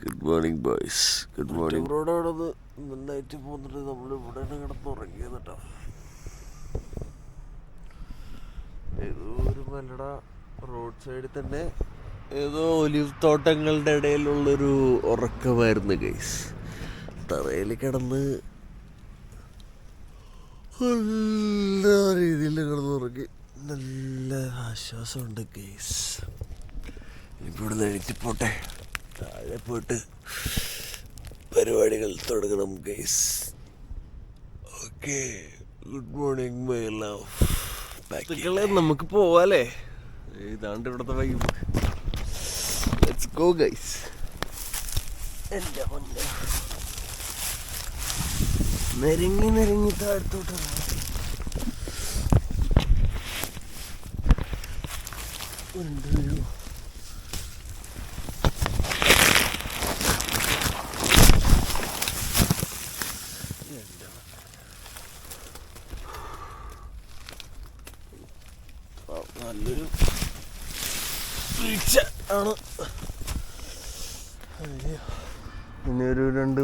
Good morning boys good morning റോഡാണെന്ന് നന്നായിട്ട് പോന്നിട്ട് നമ്മൾ ഇവിടെ കിടന്ന് ഉറങ്ങിയത് കേട്ടോ ഏതോ ഒരു മലട റോഡ് സൈഡിൽ തന്നെ ഏതോ ഒലിവ് തോട്ടങ്ങളുടെ ഇടയിലുള്ളൊരു ഉറക്കമായിരുന്നു ഗൈസ് തറയിൽ കിടന്ന് നല്ല രീതിയിൽ കിടന്നുറങ്ങി നല്ല ആശ്വാസമുണ്ട് ഗൈസ് ഇവിടുന്ന് എഴുത്തിപ്പോട്ടെ പോട്ടെ. താഴെ പോയിട്ട് പരിപാടികൾ തുടങ്ങണം guys okay good morning my love നമുക്ക് പോവാലേ ഇതാണ്ട് ഇവിടുത്തെ വൈബ് ലെറ്റ്സ് ഗോ ഗൈസ് എന്റെ പൊന്നെ. നെരങ്ങി നെരങ്ങി. ഉണ്ട് ഒരു ആ, നല്ലൊരു വീഴ്ച ആണ് അയ്യോ. ഇനി ഒരു രണ്ട്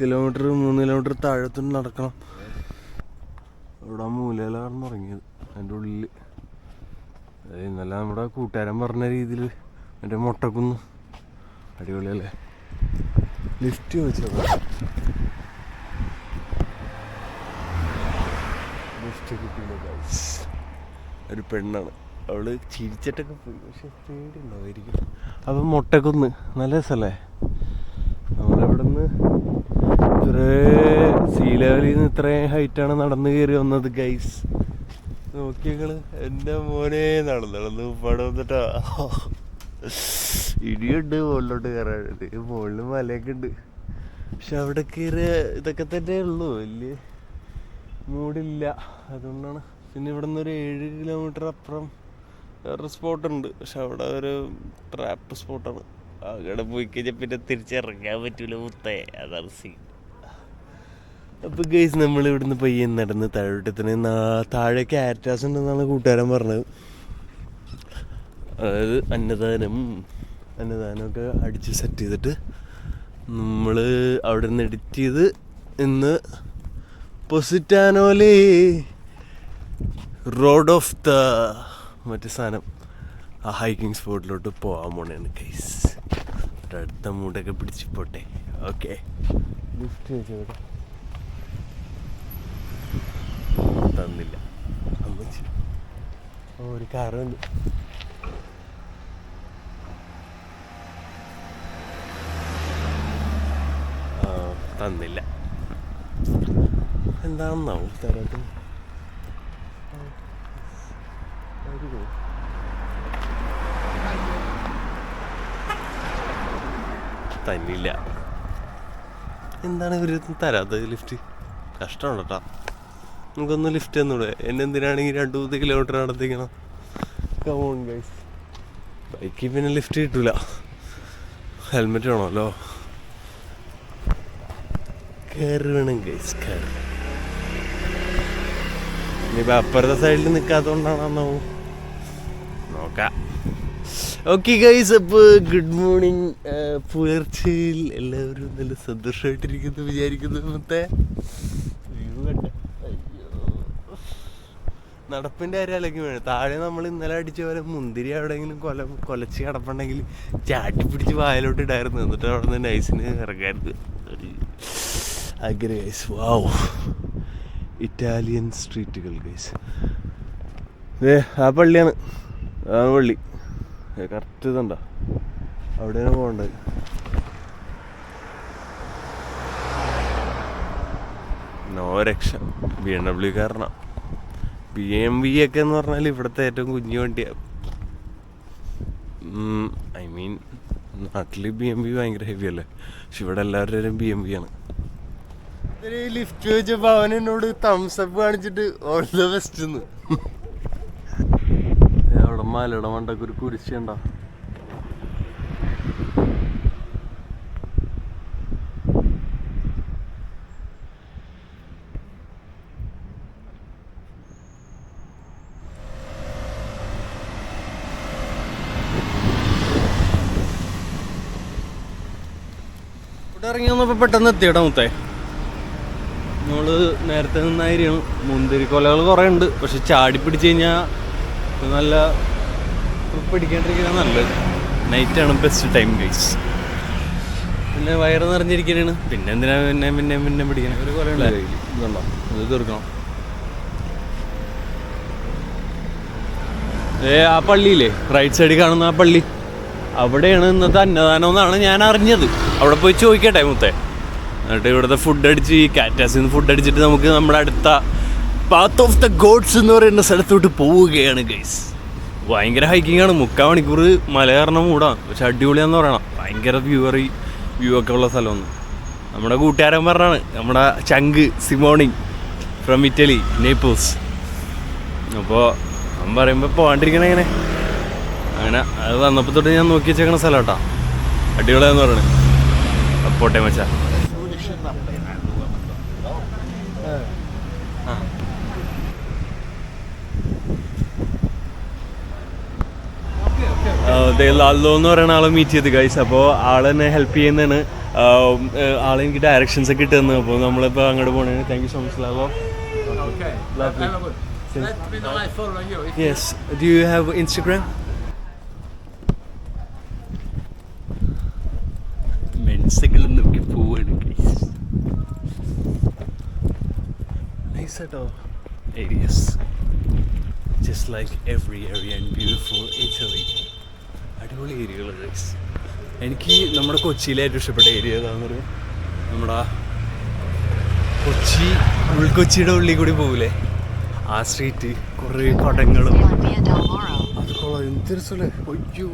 കിലോമീറ്റർ മൂന്ന് കിലോമീറ്റർ താഴത്തുനിന്ന് നടക്കണം. ഇവിടെ ആ ഇറങ്ങിയത് അതിന്റെ ഉള്ളിൽ ഇന്നലെ നമ്മുടെ കൂട്ടുകാരൻ പറഞ്ഞ രീതിയിൽ മറ്റേ മുട്ടക്കുന്ന്. അടിപൊളിയല്ലേ? ലിഫ്റ്റ് ചോദിച്ചത്. ലിഫ്റ്റ് കിട്ടില്ല ഗൈസ് ഒരു പെണ്ണാണ്. അവൾ ചിരിച്ചിട്ടൊക്കെ പോയി. പക്ഷെ പേടിയുണ്ടാവുമായിരിക്കും അപ്പം മുട്ടക്കുന്ന്. നല്ല രസമല്ലേ? നമ്മളിവിടെ നിന്ന് ഇത്രേ സീ ലെവലിൽ നിന്ന് ഇത്രയും ഹൈറ്റാണ് നടന്നു കയറി വന്നത് ഗൈസ് നോക്കിയങ്ങൾ എന്റെ മോനെ നടന്നു നടന്ന് ഉപ്പാട് വന്നിട്ടാ. ഇടിയുണ്ട് മുകളിലോട്ട് കയറാൻ മുകളിൽ മലയൊക്കെ ഉണ്ട്. പക്ഷെ അവിടെ കയറിയ ഇതൊക്കെ തന്നെ ഉള്ളൂ. വലിയ മൂടില്ല. അതുകൊണ്ടാണ്. പിന്നെ ഇവിടെ നിന്ന് ഒരു ഏഴ് കിലോമീറ്റർ അപ്പുറം വേറെ സ്പോട്ടുണ്ട് പക്ഷെ അവിടെ ഒരു ട്രാപ്പ് സ്പോട്ടാണ് അവിടെ പോയി കഴിഞ്ഞാൽ പിന്നെ തിരിച്ചിറങ്ങാൻ പറ്റൂല മുത്തേ. അതാണ് സീൻ അപ്പൊ ഗൈസ് നമ്മൾ ഇവിടുന്ന് പയ്യെ നടന്ന് താഴോട്ടത്തിന് താഴെ ക്യാരറ്റാസ് ഉണ്ടെന്നാണ് കൂട്ടുകാരൻ പറഞ്ഞത്. അതായത് അന്നദാനം. അന്നദാനമൊക്കെ അടിച്ച് സെറ്റ് ചെയ്തിട്ട് നമ്മൾ അവിടെ നിന്ന് എഡിറ്റ് ചെയ്ത് ഇന്ന് പൊസിറ്റാനോലേ റോഡ് ഓഫ് ദ മറ്റേ സാധനം ആ ഹൈക്കിംഗ് സ്പോട്ടിലോട്ട് പോകാൻ പോണേണ് ഗൈസ് അടുത്ത മൂടൊക്കെ പിടിച്ച് പോട്ടെ. ഓക്കെ ലിഫ്റ്റ് ചോദിച്ചോട്ടെ തന്നില്ല. അമ്മച്ചി ഒരു ആ തന്നില്ല. എന്താണെന്നാവും തരാത്ത തന്നില്ല. എന്താണ് ഇവർ തരാത്തത് ലിഫ്റ്റ് കഷ്ടമാണ് കേട്ടോ നമുക്കൊന്ന് ലിഫ്റ്റ് തന്നൂടെ എന്നെ എന്തിനാണെങ്കിൽ രണ്ട് മൂന്ന് കിലോമീറ്റർ നടത്തിക്കണം? കമോൺ ഗൈസ് ബൈക്കിൽ പിന്നെ ലിഫ്റ്റ് കിട്ടൂല. ഹെൽമെറ്റ് വേണമല്ലോ. കയറി വേണം ഗൈസ് കയറി ഇനിയിപ്പോൾ അപ്പുറത്തെ സൈഡിൽ നിൽക്കാത്തതുകൊണ്ടാണെന്നാവും നോക്കാം. ഓക്കെ ഗൈസ് അപ്പോൾ ഗുഡ് മോർണിംഗ് പുലർച്ചയിൽ എല്ലാവരും നല്ല സന്തോഷമായിട്ടിരിക്കുന്നു വിചാരിക്കുന്നു മറ്റേ വ്യൂ കണ്ടേ അയ്യോ നടപ്പിന്റെ കാര്യമല്ലെങ്കിൽ വേണം. താഴെ നമ്മൾ ഇന്നലെ അടിച്ച പോലെ മുന്തിരി എവിടെയെങ്കിലും കൊല കൊലച്ച് കിടപ്പുണ്ടെങ്കിൽ ചാട്ടി പിടിച്ച് വായലോട്ട് ഇടായിരുന്നു. എന്നിട്ട് അവിടെ നിന്ന് നൈസിന് ഇറങ്ങായിരുന്നു. ഗൈസ് വാവ് ഇറ്റാലിയൻ സ്ട്രീറ്റുകൾ ഗൈസ് ഏ ആ പള്ളിയാണ്. ആ പള്ളി. കറക്റ്റ് ഇതുണ്ടോ? അവിടെയാണ് പോകേണ്ടത്. നോ രക്ഷ. ബി എം ഡബ്ല്യു കാരണം ബി എം വി ഒക്കെ എന്ന് പറഞ്ഞാൽ ഇവിടുത്തെ ഏറ്റവും കുഞ്ഞു വണ്ടിയാണ് ഐ മീൻ നാട്ടിൽ ബി എം വി ഭയങ്കര ഹെവി അല്ലേ? പക്ഷെ ഇവിടെ എല്ലാവരുടെയും ബി എം വി ആണ്. ലിഫ്റ്റ് ചോദിച്ചപ്പോൾ അവൻ എന്നോട് തംസപ്പ് കാണിച്ചിട്ട് ഓൾ ദ ബെസ്റ്റ് അവിടെ മലയുടെ മണ്ടൊക്കെ ഒരു കുരിശുണ്ടോ? ഇറങ്ങി പെട്ടെന്ന് എത്തിയടാ മുത്തേ. നമ്മൾ നേരത്തെ നിന്നായിരിക്കണം മുന്തിരി കൊലകൾ കുറേ ഉണ്ട് പക്ഷെ ചാടി പിടിച്ചു കഴിഞ്ഞാൽ നല്ല പിടിക്കാണ്ടിരിക്കുന്ന നല്ലത്. നൈറ്റാണ് ബെസ്റ്റ് ടൈം ഗൈസ് പിന്നെ വയറ് നിറഞ്ഞിരിക്കണേണ്. പിന്നെ എന്തിനാ പിന്നെ പിന്നെ പിന്നെ പിടിക്കണേ? ഒരു കൊല ഇതുണ്ടോ? ഇത് തീർക്കണം? ഏ ആ പള്ളിയില്ലേ? റൈറ്റ് സൈഡിൽ കാണുന്ന ആ പള്ളി. അവിടെയാണ് ഇന്നത്തെ അന്നദാനം എന്നാണ് ഞാൻ അറിഞ്ഞത്. അവിടെ പോയി ചോദിക്കട്ടെ മുത്തേ. എന്നിട്ട് ഇവിടുത്തെ ഫുഡ് അടിച്ച് ഈ കാറ്റാസിൽ നിന്ന് ഫുഡ് അടിച്ചിട്ട് നമുക്ക് നമ്മുടെ അടുത്ത പാത്ത് ഓഫ് ദ ഗോഡ്സ് എന്ന് പറയുന്ന സ്ഥലത്തോട്ട് പോവുകയാണ് ഗൈസ് ഭയങ്കര ഹൈക്കിംഗ് ആണ്. മുക്കാൽ മണിക്കൂർ മല കയറണ മൂടാണ് പക്ഷെ അടിപൊളിയാന്ന് പറയണം. ഭയങ്കര വ്യൂവറി വ്യൂ ഒക്കെ ഉള്ള സ്ഥലമാണ്. നമ്മുടെ കൂട്ടുകാരൻ പറഞ്ഞാണ് നമ്മുടെ ചങ്ക് സിമോണി ഫ്രം ഇറ്റലി നേപ്പിൾസ് അപ്പോൾ അവൻ പറയുമ്പോൾ പോകാണ്ടിരിക്കണ എങ്ങനെ അങ്ങനെ അത് വന്നപ്പോൾ തൊട്ട് ഞാൻ നോക്കി വെച്ചേക്കണ സ്ഥലം കേട്ടോ അടിപൊളിയാന്ന് പറയണേ. പോട്ടെ മച്ചാ. ലാലോ എന്ന് പറയുന്ന ആളെ മീറ്റ് ചെയ്ത് ഗൈസ് അപ്പോൾ ആളെന്നെ ഹെൽപ്പ് ചെയ്യുന്നതാണ്. ആളെ എനിക്ക് ഡയറക്ഷൻസ് ഒക്കെ ഇട്ട് തന്നു അപ്പോൾ നമ്മളിപ്പോൾ അങ്ങോട്ട് പോകണേ thank you so much Lalo. Yes do you have Instagram മെൻസുകൾ നോക്കി പോവാണ് guys nice of areas, just like every area in beautiful Italy. അടിപൊളി ഏരിയകൾ ഗൈസ് എനിക്ക് നമ്മുടെ കൊച്ചിയിലെ ഏറ്റവും ഇഷ്ടപ്പെട്ട ഏരിയ ഏതാണെന്നൊരു നമ്മുടെ കൊച്ചി ഉൾക്കൊച്ചിയുടെ ഉള്ളിൽ കൂടി പോകൂലേ ആ സ്ട്രീറ്റ് കുറേ കടങ്ങളും അത് കൊള്ളാം എന്തൊരു സ്ഥലം അയ്യോ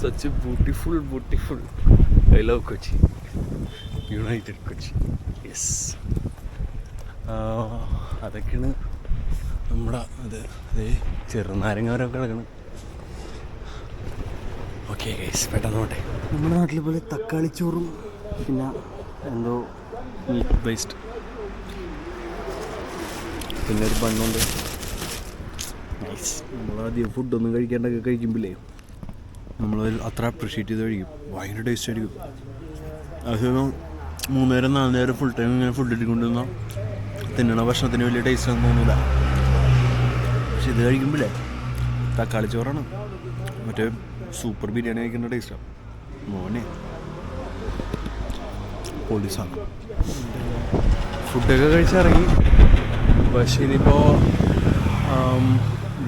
such beautiful beautiful I love Kochi. United Kochi. Yes അതൊക്കെയാണ് നമ്മുടെ അത് അതേ ചെറുനാരങ്ങാരൊക്കെ കിടക്കണം ഓക്കെ ഗൈസ് പെട്ടെന്ന് പോട്ടെ. നമ്മുടെ നാട്ടിലെ പോലെ തക്കാളി ചോറും പിന്നെ എന്തോ മീറ്റ് ബേസ്ഡ് പിന്നെ ഒരു ബണ്ണുണ്ട് നൈസ് നമ്മളാദ്യം ഫുഡൊന്നും കഴിക്കേണ്ടൊക്കെ കഴിക്കുമ്പോഴേ നമ്മൾ അത്ര അപ്രിഷ്യേറ്റ് ചെയ്ത് കഴിക്കും. ഭയങ്കര ടേസ്റ്റ് ആയിരിക്കും. അത് മൂന്നേരം നാല് നേരം ഫുൾ ടൈം ഇങ്ങനെ ഫുഡ് ഇട്ടിക്കൊണ്ടിരുന്ന തിന്നണ ഭക്ഷണത്തിന് വലിയ ടേസ്റ്റ് ഒന്നും തോന്നില്ല പക്ഷെ ഇത് കഴിക്കുമ്പോഴേ തക്കാളി ചോറാണ്. മറ്റേ സൂപ്പർ ബിരിയാണി കഴിക്കുന്ന ടേസ്റ്റാണ് മോനെ. പോലീസാണ്. ഫുഡൊക്കെ കഴിച്ചിറങ്ങി. പക്ഷേ ഇനിയിപ്പോൾ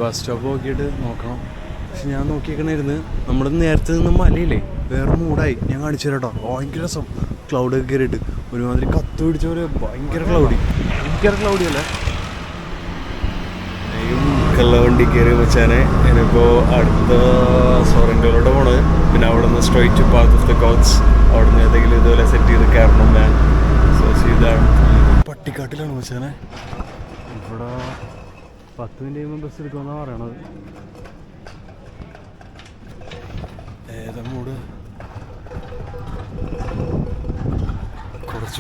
ബസ് സ്റ്റോപ്പ് നോക്കിയിട്ട് നോക്കണം. പക്ഷെ ഞാൻ നോക്കിയേക്കണായിരുന്നു. നമ്മുടെ നേരത്തെ നിന്ന് മലയില്ലേ? വേറെ മൂടായി ഞാൻ കാണിച്ചു തരാം കേട്ടോ ഭയങ്കര രസം. ക്ലൗഡൊക്കെ കയറിയിട്ട് ഒരുമാതിരി കത്ത് പിടിച്ച പോലെ ഭയങ്കര ക്ലൗഡി ഭയങ്കര ക്ലൗഡി അല്ലേ കള്ള വണ്ടി കയറി വെച്ചാണ് ഇനിയിപ്പോൾ അടുത്ത സോറന്റോലോട്ട് പോണത്. പിന്നെ അവിടെ നിന്ന് straight path of the coach അവിടെ നിന്ന് ഏതെങ്കിലും ഇതുപോലെ സെറ്റ് ചെയ്ത് കയറണം ഞാൻ. സോ ഇതാണ് പട്ടിക്കാട്ടിലാണ് വെച്ചാനെ ഇവിടെ പത്ത് മിനിറ്റ് കഴിയുമ്പോൾ ബസ് എടുക്കുമെന്നാണ് പറയണത്. ഏതാ മൂട്?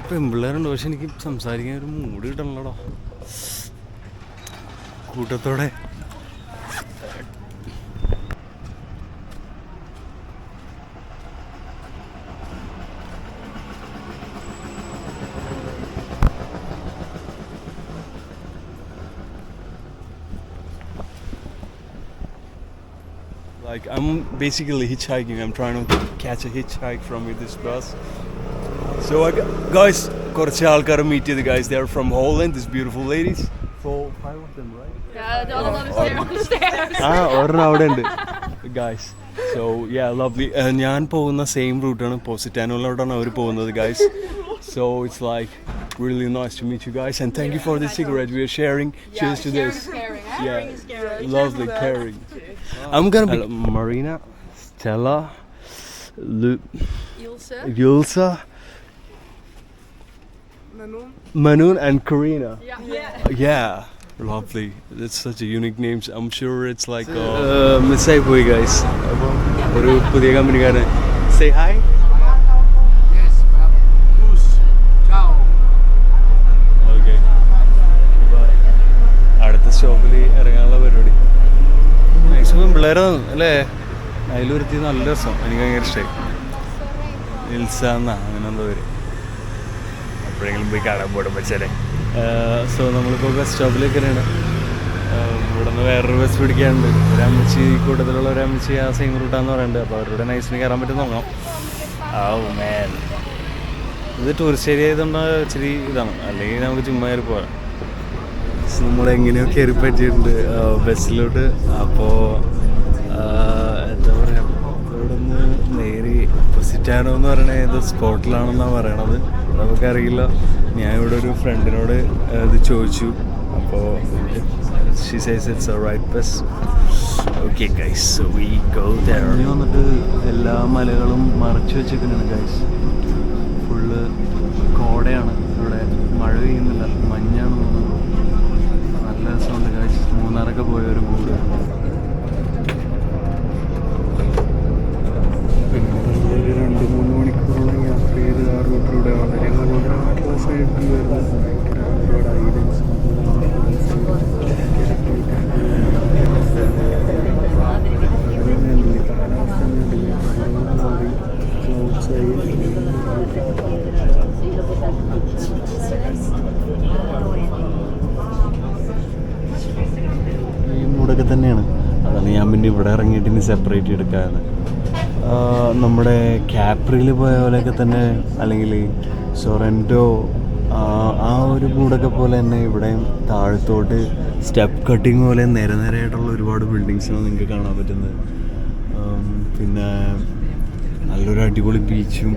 കുറച്ച് പെമ്പിള്ളേരുണ്ട് പക്ഷെ എനിക്ക് സംസാരിക്കാൻ ഒരു മൂഡ് കിട്ടണല്ലോടാ കൂട്ടത്തോടെ Like I'm basically hitchhiking. I'm trying to catch a hitchhike from with this bus. So I guys, കുറച്ച് ആൾക്കാർ മീറ്റ് ചെയ്ത് guys. They are from Holland. This beautiful ladies. Four, five them, right? Yeah, the other one is there on the stairs. ആ ഒരെണ്ണം അവിടെ ഉണ്ട് guys so yeah lovely ഞാൻ പോകുന്ന same റൂട്ടാണ് പോസിറ്റാനോലോട്ടാണ് അവർ പോകുന്നത് guys so it's like really nice to meet you guys and thank you for the cigarette we are sharing cheers to this Caring, eh? yeah lovely caring i'm gonna be marina stella Lu- Ilse. Yulsa Manoon and Karina. Yeah. Yeah, lovely. That's such a unique name. I'm sure it's like uh, മിസ്സായി പോയി guys അപ്പം ഒരു പുതിയ കമ്പനിക്കാരൻ say hi അടുത്ത സ്റ്റോപ്പിൽ ഇറങ്ങാനുള്ള പരിപാടി. Maximum പിള്ളേരാണ് അല്ലേ? അതിലൊരുത്തി നല്ല രസം. എനിക്ക് ഭയങ്കര ഇഷ്ടമായി ഇൽസ എന്നാ അങ്ങനെ എന്തോ പേര്. എപ്പോഴെങ്കിലും പോയി കാണാൻ പോടും വെച്ചാലേ സോ നമ്മളിപ്പോൾ ബസ് സ്റ്റോപ്പിലേക്ക് തന്നെയാണ്. ഇവിടെ നിന്ന് വേറൊരു ബസ് പിടിക്കാനുണ്ട്. ഒരു അമ്മച്ചി ഈ കൂട്ടത്തിലുള്ള ഒരു അമ്മച്ചി ആ സെയിം റൂട്ടാന്ന് പറയുന്നുണ്ട്. അപ്പോൾ അവരുടെ നൈസിന് കയറാൻ പറ്റും നോക്കാം ആ മേൻ ഇത് ടൂറിസ്റ്റ് ഏരിയ ആയതുകൊണ്ട് ഇച്ചിരി ഇതാണ്. അല്ലെങ്കിൽ നമുക്ക് ചുമ്മാ കയറി പോകാം. നമ്മൾ എങ്ങനെയോ കയറി പറ്റിയിട്ടുണ്ട് ബസ്സിലോട്ട് അപ്പോൾ എന്താ പറയുക ഇവിടെ നിന്ന് നേരി പൊസിറ്റാനോ എന്ന് പറയണത് ഏത് സ്പോട്ടിലാണെന്നാണ് പറയണത്. നമുക്കറിയില്ല. ഞാൻ ഇവിടെ ഒരു ഫ്രണ്ടിനോട് ഇത് ചോദിച്ചു. അപ്പോൾ she says it's right bus okay guys so we go there വന്നിട്ട് എല്ലാ മലകളും മറച്ചു വെച്ചേക്കുന്നതാണ് ഗൈസ് ഫുള്ള് കോടയാണ്. ഇവിടെ മഴ പെയ്യുന്നില്ല. മഞ്ഞാണ് തോന്നുന്നത് നല്ല രസമുണ്ട് ഗൈസ് മൂന്നാറൊക്കെ പോയ ഒരു മൂഡ് പിന്നെ ഒരു രണ്ട് മൂന്ന് മണിക്കൂറോളം യാത്ര ചെയ്ത് ആ റൂട്ടിലൂടെ വളരെ മനോഹരമായിട്ടുള്ള വരുന്ന. ഭയങ്കര ഈ തന്നെയാണ്. അതാണ് ഞാൻ പിന്നെ ഇവിടെ ഇറങ്ങിയിട്ട് ഇനി സെപ്പറേറ്റ് എടുക്കാന്ന്. നമ്മുടെ ക്യാപ്രിയിൽ പോയ പോലെയൊക്കെ തന്നെ അല്ലെങ്കിൽ സൊറന്റോ ആ ഒരു കൂടൊക്കെ പോലെ തന്നെ ഇവിടെയും താഴത്തോട്ട് സ്റ്റെപ്പ് കട്ടിങ് പോലെ നിര നിരയായിട്ടുള്ള ഒരുപാട് ബിൽഡിങ്സാണ് നിങ്ങൾക്ക് കാണാൻ പറ്റുന്നത്. പിന്നെ നല്ലൊരു അടിപൊളി ബീച്ചും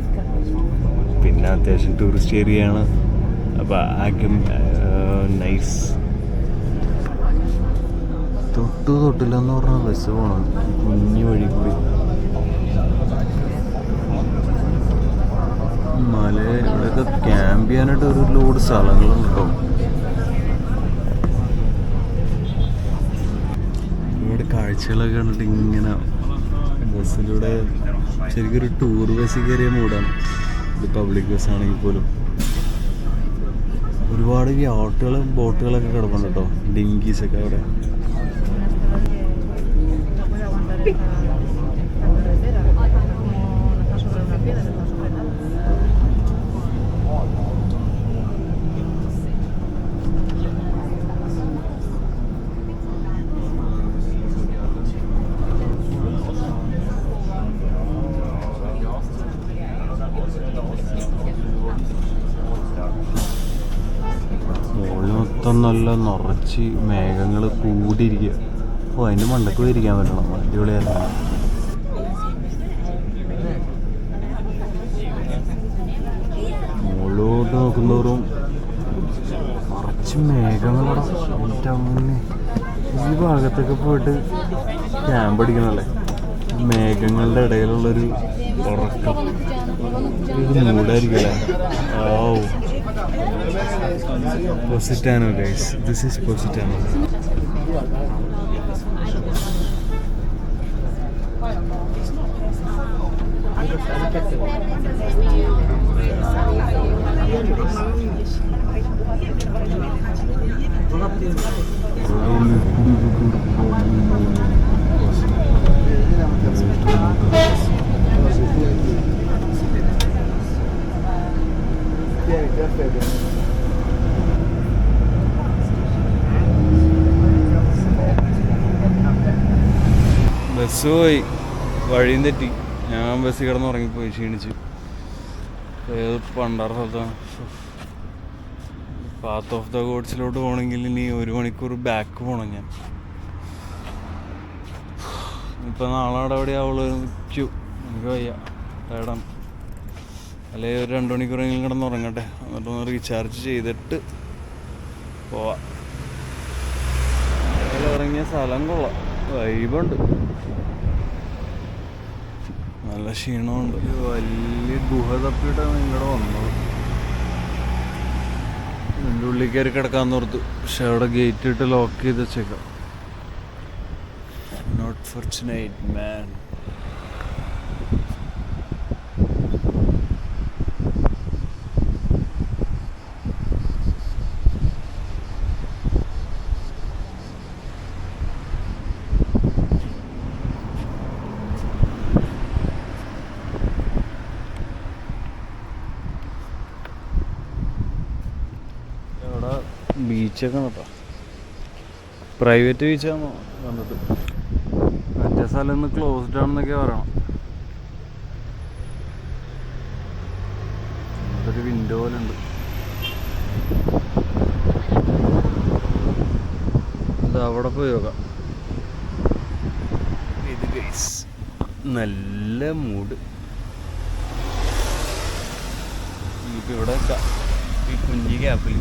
പിന്നെ അത്യാവശ്യം ടൂറിസ്റ്റ് ഏരിയയാണ് അപ്പോൾ ആക്കും നൈസ് തൊട്ട് തൊട്ടില്ലെന്ന് പറഞ്ഞാൽ ബസ് പോകണം കുഞ്ഞു വഴി കൂടി മല ഇവിടെയൊക്കെ ക്യാമ്പ് ചെയ്യാനായിട്ട് ഒരു ലോഡ് സ്ഥലങ്ങളുണ്ട്? കേട്ടോ ഇവിടെ കാഴ്ചകളൊക്കെ കണ്ടിട്ട് ഇങ്ങനെ ബസ്സിലൂടെ ശരിക്കും ഒരു ടൂർ ബസ്സിൽ കയറിയ മൂടാണ് ഇത് പബ്ലിക് ബസ് ആണെങ്കിൽ പോലും. ഒരുപാട് യാട്ടുകളും ബോട്ടുകളൊക്കെ കിടപ്പുണ്ട് കേട്ടോ. ഡിങ്കീസൊക്കെ അവിടെ. മൊത്തം നിറച്ച് മേഘങ്ങൾ കൂടിയിരിക്കുക. ഓ അതിന്റെ മണ്ടക്ക് പോയി ഇരിക്കാൻ പറ്റണം. അടിപൊളിയായിരുന്നു. മുകളിലോട്ട് നോക്കുന്തോറും നിറച്ച് മേഘങ്ങളാണ് ഈ ഭാഗത്തൊക്കെ പോയിട്ട് ക്യാമ്പ് അടിക്കണല്ലേ? മേഘങ്ങളുടെ ഇടയിലുള്ളൊരു ഉറക്കം. ഒരു മൂടായിരിക്കും അല്ലേ? Oh Positano, guys. This is Positano. Bus പോയി വഴിയും തെറ്റി ഞാൻ ബസ്സിൽ കിടന്ന് ഉറങ്ങിപ്പോയി ക്ഷീണിച്ച്. ഏത് പണ്ടാറ സ്ഥലത്താണ്? പാത്ത് ഓഫ് ദ ഗോഡ്സിലോട്ട് പോകണമെങ്കിൽ ഇനി ഒരു മണിക്കൂർ ബാക്ക് പോകണം ഞാൻ. ഇപ്പം നാളെ അവിടെ എവിടെ അവൾ ക്യൂ. എനിക്ക് വയ്യ. തേടാം അല്ലെങ്കിൽ ഒരു രണ്ട് മണിക്കൂറെങ്കിലും കിടന്ന് ഉറങ്ങട്ടെ എന്നിട്ടൊന്ന് റീചാർജ് ചെയ്തിട്ട് പോവാം. ഇറങ്ങിയ സ്ഥലം കൊള്ളാം. വൈബുണ്ട് നല്ല ക്ഷീണമുണ്ട്. വലിയ ഗുഹ തപ്പിയിട്ടാണ് ഇങ്ങോട്ട് വന്നത്. എന്റെ ഉള്ളിൽ കയറി കിടക്കാൻ ഓർത്തു. പക്ഷെ അവിടെ ഗേറ്റ് ഇട്ട് ലോക്ക് ചെയ്ത് വെച്ചേക്കാം. നോട്ട് ഫോർച്ചുനേറ്റ് മാൻ ബീച്ചൊക്കെ കേട്ടോ. പ്രൈവറ്റ് ബീച്ചാണോ വന്നത്? മറ്റേ സ്ഥലം ഇന്ന് ക്ലോസ്ഡ് ആണെന്നൊക്കെ പറയണം. ഒരു വിൻഡോ പോലെ ഉണ്ട്. അവിടെ പോയി നോക്കാം. ഇത് ഗൈസ് നല്ല മൂഡ് ഇപ്പം ഇവിടെ ഈ കുഞ്ഞി ഗ്യാപ്പിൽ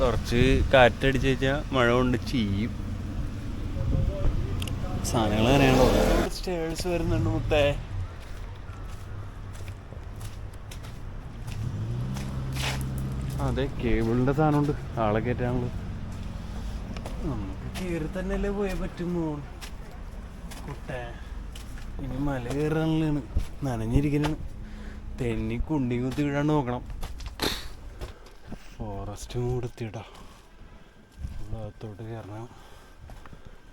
കുറച്ച് കാറ്റടിച്ച് കഴിഞ്ഞാൽ മഴ കൊണ്ട് ചെയ്യും സാധനങ്ങൾ അറിയാണോ സ്റ്റേഴ്സ് വരുന്നുണ്ട് മുത്തേ. അതെ കേബിളിന്റെ സാധനമുണ്ട്. ആളെ കയറ്റാണല്ലോ നമുക്ക് കയറി തന്നെയല്ലേ പോയേ പറ്റുമോ കുട്ടേ ഇനി മല കയറാനുള്ളതാണ് നനഞ്ഞിരിക്കുന്നു തെന്നി കുണ്ടി കുത്തി വീഴാണ്ട് നോക്കണം. ഫോറസ്റ്റ് മൂടെത്തിയിട്ടാ ഭാഗത്തോട്ട് കയറണം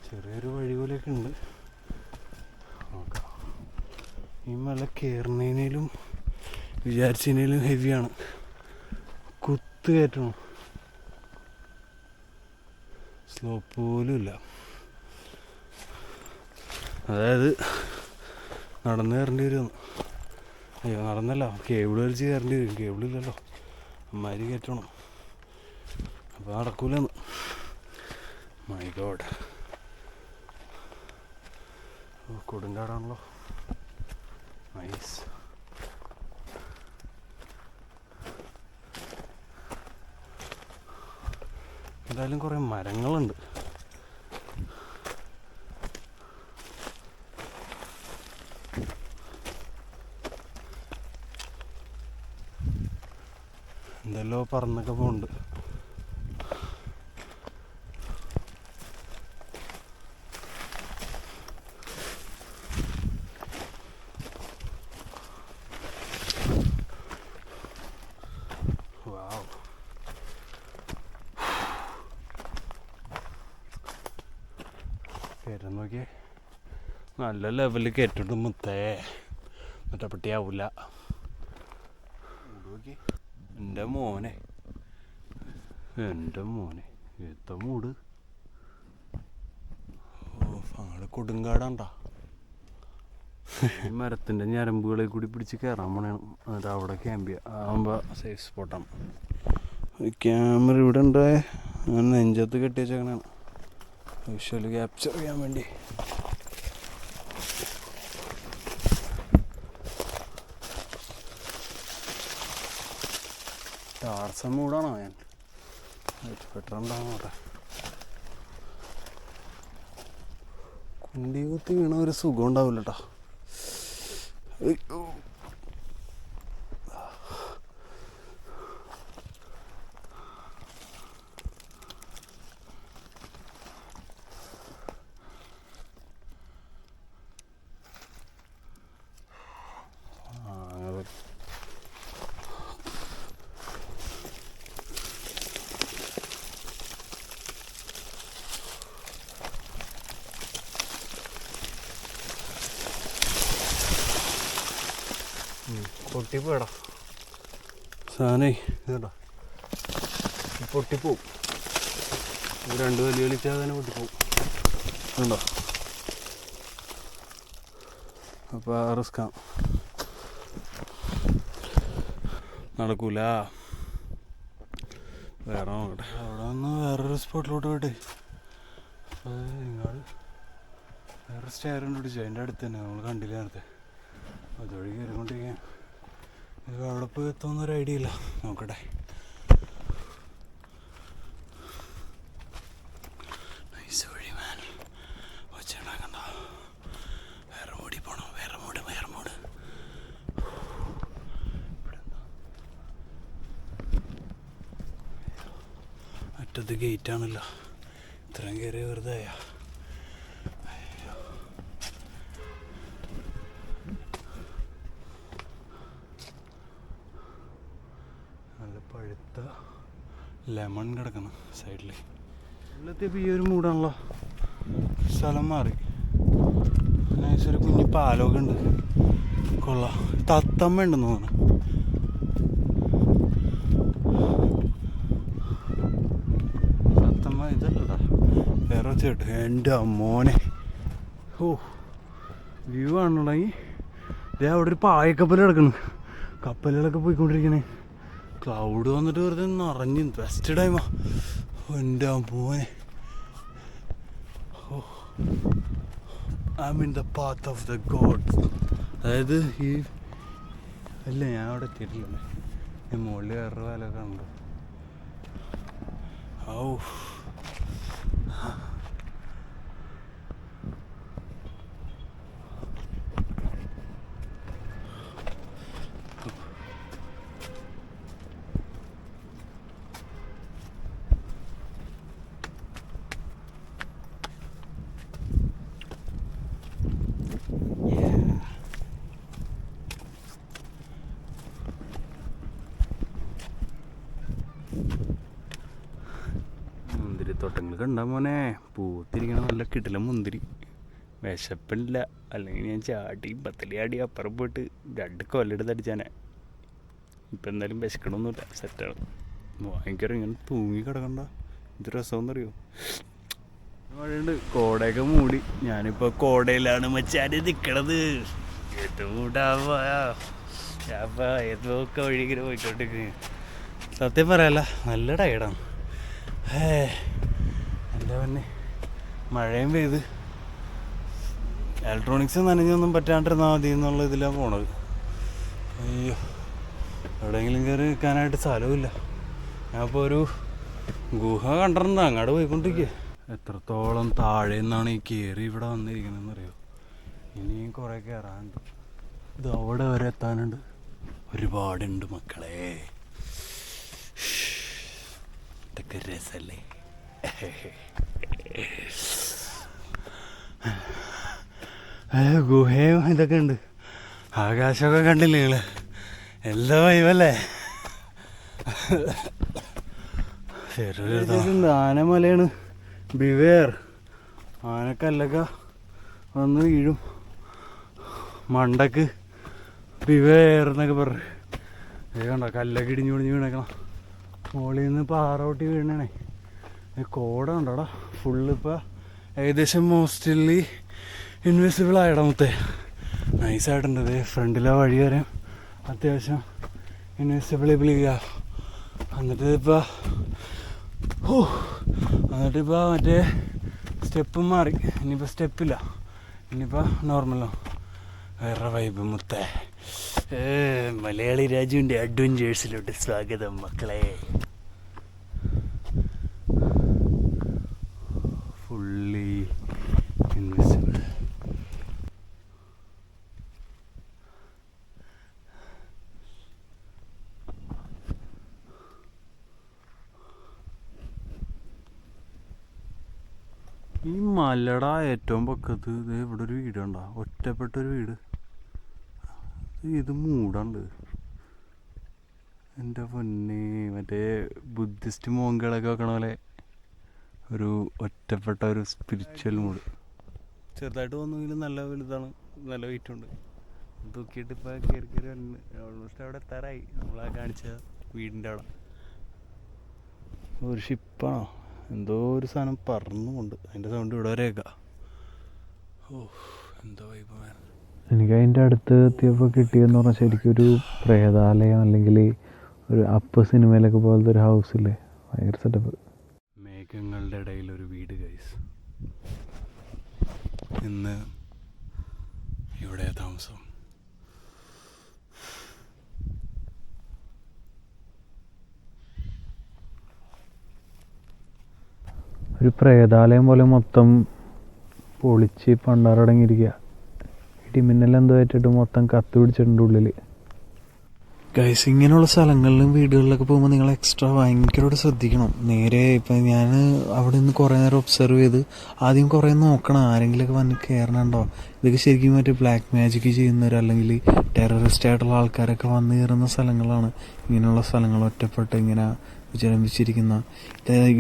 ചെറിയൊരു വഴി പോലെയൊക്കെ ഉണ്ട്. ഈ മല കയറുന്നതിനേലും വിചാരിച്ചതിനേലും ഹെവിയാണ്. കുത്ത് കയറ്റണം. സ്ലോപ്പ് ഇല്ല. അതായത് നടന്ന് കയറേണ്ടി വരുമെന്ന് അയ്യോ നടന്നല്ല. കേബിൾ വലിച്ച് കയറേണ്ടി വരും. കേബിളില്ലല്ലോ അമ്മാതിരി കയറ്റണം. അപ്പോൾ മൈ ഗോഡ് കൊടുങ്കാടാണല്ലോ നൈസ് എന്തായാലും കുറേ മരങ്ങളുണ്ട്. എന്തെല്ലോ പറന്നൊക്കെ പോകുന്നുണ്ട് നോക്കിയേ. നല്ല ലെവലിൽ കയറ്റിട്ട് മുത്തേ. മറ്റപ്പട്ടിയാവൂല നോക്കി എന്റെ മോനെ. എന്റെ മോനെ. എത്ത മൂട്. ഓ അങ്ങോട്ട് കൊടുങ്കാടാണ്ടാ. മരത്തിന്റെ ഞരമ്പുകളെ കൂടി പിടിച്ച് കയറാൻ പോണേണ്. എന്നിട്ട് അവിടെ ക്യാമ്പ് ചെയ്യുക ആകുമ്പോൾ സേഫ് സ്പോട്ടാണ് ക്യാമറ ഇവിടെ ഉണ്ടായ. നെഞ്ചത്ത് കെട്ടി വെച്ചേക്കണാണ്. വിഷ്വൽ ക്യാപ്ചർ ചെയ്യാൻ വേണ്ടി. ടാർസം മൂടാണോ ഞാൻ? പെട്ടെന്നുണ്ടാവട്ടെ കുണ്ടി കുത്തി വീണ ഒരു സുഖം ഉണ്ടാവില്ല കേട്ടോ ആ അങ്ങനെ പൊട്ടിപ്പോടാ സാധനേ ഇതടാ പൊട്ടിപ്പോവും. ഇത് രണ്ട് വലിയ വലിച്ചാൽ തന്നെ പൊട്ടിപ്പോവും. ഉണ്ടോ അപ്പോൾ ആ റിസ്ക്കാം നടക്കൂല. വേറെ നോക്കട്ടെ അവിടെ നിന്ന് വേറൊരു സ്പോട്ടിലോട്ട് പോയിട്ടേ. നിങ്ങൾ വേറെ സ്റ്റെയർ പിടിച്ചു അതിന്റെ അടുത്ത് തന്നെ. നമ്മൾ കണ്ടില്ല നേരത്തെ. അതുവഴി കയറിക്കൊണ്ടിരിക്കാൻ ഇത് അവിടെ പോയി എത്തുമെന്നൊരു ഐഡിയ ഇല്ല. നോക്കട്ടെ. അറ്റത്ത് ഗേറ്റ് ആണല്ലോ. ഇത്രയും കയറി വെറുതെ ആയാ നല്ല പഴുത്ത ലെമൺ കിടക്കണം സൈഡിൽ ഉള്ളെത്തിയപ്പോൾ ഈ ഒരു മൂടാണല്ലോ സ്ഥലം മാറി. ഒരു കുഞ്ഞു പാലമൊക്കെ ഉണ്ട്. കൊള്ളാം. തത്തമ്മ ഉണ്ടെന്ന് തോന്നുന്നു. തീർച്ചയായിട്ടും എന്റെ മോനെ ഓ വ്യൂ ആണെന്നുണ്ടെങ്കിൽ ദേ അവിടെ ഒരു പായക്കപ്പൽ കിടക്കുന്നു. കപ്പലുകളൊക്കെ പോയിക്കൊണ്ടിരിക്കണേ. ക്ലൗഡ് വന്നിട്ട് വെറുതെ നിറഞ്ഞു ബെസ്റ്റ് ടൈമാ എന്റെ ഓ. I mean the path of the god അതായത് ഈ അല്ല ഞാൻ അവിടെ എത്തിയിട്ടില്ല. ഞാൻ മുകളിൽ കയറുക കാലൊക്കെ ഉണ്ട്. ഔ. കണ്ടാ മോനെ? പൂത്തിരിക്കണ നല്ല കിടില മുന്തിരി. വിശപ്പില്ല. അല്ലെങ്കിൽ ഞാൻ ചാടി പത്തലി ആടി അപ്പുറം പോയിട്ട് രണ്ട് കൊല്ലെടുത്ത് അടിച്ചാനെ. ഇപ്പം എന്തായാലും വിശക്കണമൊന്നുമില്ല സെറ്റാണ് ഭയങ്കര ഇങ്ങനെ തൂങ്ങി കിടക്കണ്ട. ഇത് രസമെന്നറിയോ മഴയുണ്ട്. കോടയൊക്കെ മൂടി. ഞാനിപ്പോൾ കോടയിലാണ് മച്ചാന് നിൽക്കണത് ഏതൊക്കെ വഴി ഇങ്ങനെ പോയിക്കൊണ്ടിരിക്കുന്നു സത്യം പറയാല്ല നല്ല ടയർഡാണ് ഏ എന്റെ പിന്നെ മഴയും പെയ്ത്. ഇലക്ട്രോണിക്സ് നനഞ്ഞൊന്നും പറ്റാണ്ടിരുന്നാൽ മതി എന്നുള്ള ഇതിലാണ് പോണത്. അയ്യോ എവിടെയെങ്കിലും കയറി നിൽക്കാനായിട്ട് സ്ഥലവുമില്ല. ഞാൻ ഇപ്പോൾ ഒരു ഗുഹ കണ്ടിട്ടുണ്ട് അങ്ങോട്ട് പോയിക്കൊണ്ടിരിക്കുക എത്രത്തോളം താഴെ നിന്നാണ് ഈ കയറി ഇവിടെ വന്നിരിക്കുന്നതെന്ന് അറിയോ ഇനിയും കുറേ കയറാനുണ്ട് ഇത് അവിടെ വരെ എത്താനുണ്ട്. ഒരുപാടുണ്ട് മക്കളെ. ഇതൊക്കെ രസല്ലേ? ഗുഹയും? ഇതൊക്കെ ഉണ്ട് ആകാശമൊക്കെ കണ്ടില്ലേ നിങ്ങൾ? എല്ലാ വൈവല്ലേ ആനമലയാണ്. ബിവേർ. ആനക്കല്ലൊക്കെ വന്ന് വീഴും. മണ്ടക്ക് ബിവേർ എന്നൊക്കെ പറഞ്ഞു. കണ്ടോ? കല്ലൊക്കെ ഇടിഞ്ഞു പിടിഞ്ഞ് വീണേക്കണം. മുകളിൽ നിന്ന് പാറ വീണേ കോട ഉണ്ടോടാ ഫുള്ള് ഇപ്പോൾ ഏകദേശം മോസ്റ്റ്ലി ഇൻവിസിബിൾ ആയിടാ മുത്തേ. നൈസായിട്ടുണ്ട് ഫ്രണ്ടിലെ വഴി വരെ അത്യാവശ്യം ഇൻവിസിബിൾ ചെയ്യാം എന്നിട്ട് ഇപ്പോൾ ഓ എന്നിട്ടിപ്പോൾ മറ്റേ സ്റ്റെപ്പും മാറി. ഇനിയിപ്പോൾ സ്റ്റെപ്പില്ല ഇനിയിപ്പോൾ നോർമലോ വേറെ വൈബ് മുത്തേ. മലയാളി രാജുവിന്റെ അഡ്വഞ്ചേഴ്സിലോട്ട് സ്വാഗതം മക്കളെ ഫുള്ളി ഇൻവിസിബിൾ ഈ മലട ഏറ്റവും പക്കത്ത്. ഇത് ഇവിടെ ഒരു വീടുണ്ടോ? ഒറ്റപ്പെട്ട ഒരു വീട്. ഇത് മൂടണ്ട്. എന്റെ പൊന്നെ മറ്റേ ബുദ്ധിസ്റ്റ് മോങ്കളൊക്കെ വെക്കണ പോലെ ഒരു ഒറ്റപ്പെട്ട ഒരു സ്പിരിച്വൽ മൂഡ് ചെറുതായിട്ട് വന്നെങ്കിലും നല്ല വലുതാണ്. നല്ല വെയിറ്റ് ഉണ്ട്. തൂക്കിയിട്ട് ഇപ്പോൾ കയറി കയറി ഓൾമോസ്റ്റ് അവിടെ എത്താറായി. നമ്മളാ കാണിച്ച വീടിന്റെ അവിടെ. ഒരു ഷിപ്പാണോ എന്തോ ഒരു സാധനം പറന്നുകൊണ്ട് അതിന്റെ സൗണ്ട് ഇവിടെ വരെയൊക്കെ ഓ എന്തോ വൈബ് എനിക്ക് അതിന്റെ അടുത്ത് എത്തിയപ്പോൾ കിട്ടിയെന്ന് പറഞ്ഞാൽ ശരിക്കും ഒരു പ്രേതാലയം അല്ലെങ്കിൽ ഒരു അപ്പ സിനിമയിലൊക്കെ പോലത്തെ ഒരു ഹൗസ് ഇല്ലേ? ഭയങ്കര സെറ്റപ്പ് മേഘങ്ങളുടെ ഇടയിൽ ഒരു വീട് ഗൈസ് ഇന്ന് ഇവിടെ താമസം. ഒരു പ്രേതാലയം പോലെ മൊത്തം പൊളിച്ച് പണ്ടാറടങ്ങിയിരിക്കുക. ഇടിമിന്നൽ ഏറ്റിട്ട് മൊത്തം കത്തി പിടിച്ചിട്ടുണ്ട് ഉള്ളിൽ ഗൈസ് ഇങ്ങനെയുള്ള സ്ഥലങ്ങളിലും വീടുകളിലൊക്കെ പോകുമ്പോൾ നിങ്ങൾ എക്സ്ട്രാ ഭയങ്കരമായിട്ട് ശ്രദ്ധിക്കണം. നേരെ ഇപ്പം ഞാൻ അവിടെ നിന്ന് കുറേ നേരം ഒബ്സർവ് ചെയ്ത് ആദ്യം കുറേ നോക്കണം ആരെങ്കിലുമൊക്കെ വന്ന് കയറണുണ്ടോ ഇതൊക്കെ ശരിക്കും മറ്റേ ബ്ലാക്ക് മാജിക് ചെയ്യുന്നവർ അല്ലെങ്കിൽ ടെററിസ്റ്റ് ആയിട്ടുള്ള ആൾക്കാരൊക്കെ വന്ന് കയറുന്ന സ്ഥലങ്ങളാണ്. ഇങ്ങനെയുള്ള സ്ഥലങ്ങൾ ഒറ്റപ്പെട്ട് ഇങ്ങനെ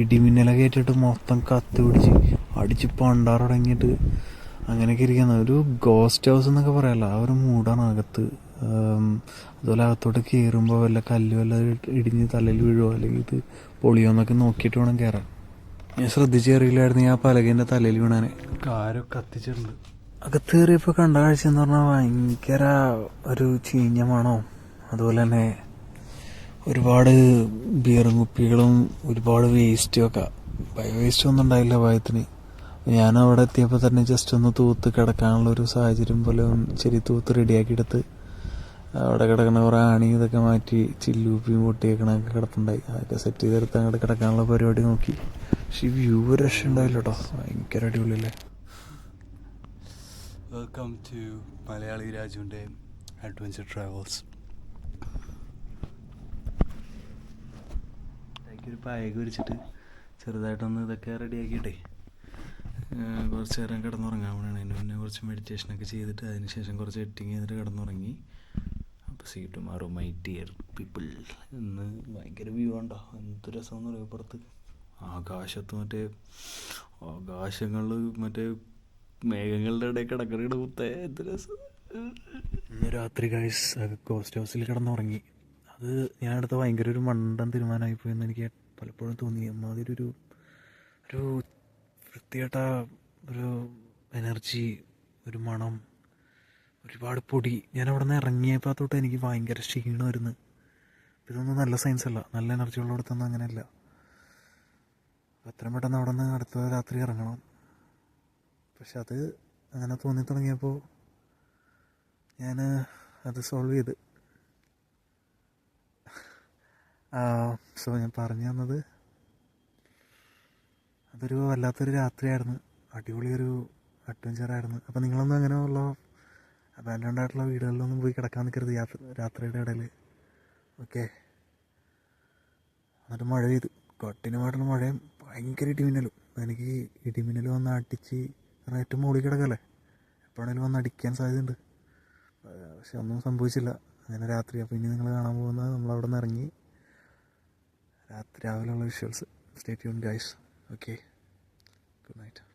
ഇടിമിന്നലൊക്കെ ഏറ്റിട്ട് മൊത്തം കത്ത് പിടിച്ച് അടിച്ച് പണ്ടാറടങ്ങിയിട്ട് അങ്ങനെയൊക്കെ ഇരിക്കുന്ന ഒരു ഗോസ്റ്റ് ഹൗസ് എന്നൊക്കെ പറയാമല്ലോ ആ ഒരു മൂടാണ് അകത്ത്. അതുപോലെ അകത്തോട്ട് കയറുമ്പോൾ വല്ല കല്ല് വല്ല ഇടിഞ്ഞ് തലയിൽ വീഴുമോ അല്ലെങ്കിൽ ഇത് പൊളിയോ എന്നൊക്കെ നോക്കിയിട്ട് വേണം കയറാൻ ഞാൻ ശ്രദ്ധിച്ച് കയറിയില്ലായിരുന്നു ഞാൻ പലകേന്റെ തലയിൽ വീണാനെ കാരോ കത്തിച്ചിട്ടുണ്ട്. അകത്ത് കയറിയപ്പോൾ കണ്ട കാഴ്ച എന്ന് പറഞ്ഞാൽ ഭയങ്കര ഒരു ചീഞ്ഞ മണവും. അതുപോലെ തന്നെ ഒരുപാട് ബിയറും കുപ്പികളും ഒരുപാട് വേസ്റ്റും ഒക്കെ. ബയോ വേസ്റ്റ് ഒന്നും ഉണ്ടായില്ല ഭയത്തിന് ഞാൻ അവിടെ എത്തിയപ്പോൾ തന്നെ ജസ്റ്റ് ഒന്ന് തൂത്ത് കിടക്കാനുള്ള ഒരു സാഹചര്യം പോലെ ശരി തൂത്ത് റെഡിയാക്കി എടുത്ത് അവിടെ കിടക്കുന്ന കുറേ ആണി ഇതൊക്കെ മാറ്റി ചില്ലൂപ്പിയും പൊട്ടിയേക്കണൊക്കെ കിടപ്പുണ്ടായി. അതൊക്കെ സെറ്റ് ചെയ്തെടുത്ത് അങ്ങോട്ട് കിടക്കാനുള്ള പരിപാടി നോക്കി. പക്ഷെ ഈ വ്യൂ ഒരു രക്ഷ കേട്ടോ ഭയങ്കര അടിപൊളിയല്ലേ? വെൽക്കം ടു മലയാളി രാജുവിന്റെ അഡ്വഞ്ചർ ട്രാവൽസ് ഒരു പായക വിരിച്ചിട്ട് ചെറുതായിട്ടൊന്ന് ഇതൊക്കെ റെഡിയാക്കിയിട്ടേ കുറച്ച് നേരം കിടന്നുറങ്ങാൻ വേണ്ടിയാണ് മുന്നേ കുറച്ച് മെഡിറ്റേഷനൊക്കെ ചെയ്തിട്ട് അതിന് ശേഷം കുറച്ച് എഡിറ്റിങ് ചെയ്തിട്ട് കിടന്നുറങ്ങി. അപ്പോൾ see tomorrow my dear people എന്ന് ഭയങ്കര വ്യൂ ഉണ്ടോ എന്ത് രസമെന്ന് പറയുക പുറത്ത്? ആകാശത്ത് മറ്റേ ആകാശങ്ങളിൽ മറ്റേ മേഘങ്ങളുടെ ഇടയിൽ കിടക്കറിയുടെ കുത്തേ എന്ത് രസം. രാത്രി ഗൈസ് ഗോസ്റ്റ് ഹൗസിൽ കിടന്നുറങ്ങി. അത് ഞാൻ അടുത്ത ഭയങ്കര ഒരു മണ്ടൻ തീരുമാനമായിപ്പോയി എന്ന് എനിക്ക് പലപ്പോഴും തോന്നി. അമ്മാതിരി ഒരു ഒരു വൃത്തികെട്ട ഒരു എനർജി ഒരു മണം ഒരുപാട് പൊടി. ഞാൻ അവിടെ നിന്ന് ഇറങ്ങിയപ്പോൾ തൊട്ട് എനിക്ക് ഭയങ്കര ക്ഷീണമായിരുന്നു. ഇതൊന്നും നല്ല സയൻസ് അല്ല. നല്ല എനർജി ഉള്ളിടത്തൊന്നും അങ്ങനെയല്ല. എത്രയും പെട്ടെന്ന് അവിടെ നിന്ന് അടുത്ത രാത്രി ഇറങ്ങണം. പക്ഷെ അത് അങ്ങനെ തോന്നി തുടങ്ങിയപ്പോൾ ഞാൻ അത് സോൾവ് ചെയ്ത്. സോ ഞാൻ പറഞ്ഞു തന്നത് അതൊരു വല്ലാത്തൊരു രാത്രിയായിരുന്നു. അടിപൊളി ഒരു അഡ്വഞ്ചറായിരുന്നു അപ്പോൾ നിങ്ങളൊന്നും അങ്ങനെ ഉള്ള അബാൻഡൻഡ് ആയിട്ടുള്ള വീടുകളിലൊന്നും പോയി കിടക്കാൻ നിൽക്കരുത് രാത്രിയുടെ ഇടയിൽ ഓക്കെ എന്നിട്ട് മഴ പെയ്തു. കൊട്ടിനുമായിട്ടുള്ള മഴയും ഭയങ്കര ഇടിമിന്നലും. എനിക്ക് ഇടിമിന്നൽ വന്ന് അടിച്ച് ഏറ്റവും മുകളിൽ കിടക്കല്ലേ? എപ്പോഴാണെങ്കിലും വന്ന് അടിക്കാൻ സാധ്യതയുണ്ട്. പക്ഷെ ഒന്നും സംഭവിച്ചില്ല. അങ്ങനെ രാത്രി അപ്പോൾ ഇനി നിങ്ങൾ കാണാൻ പോകുന്നത് നമ്മളവിടെ നിന്ന് ഇറങ്ങി രാവിലെയുള്ള visuals. Stay tune guys okay good night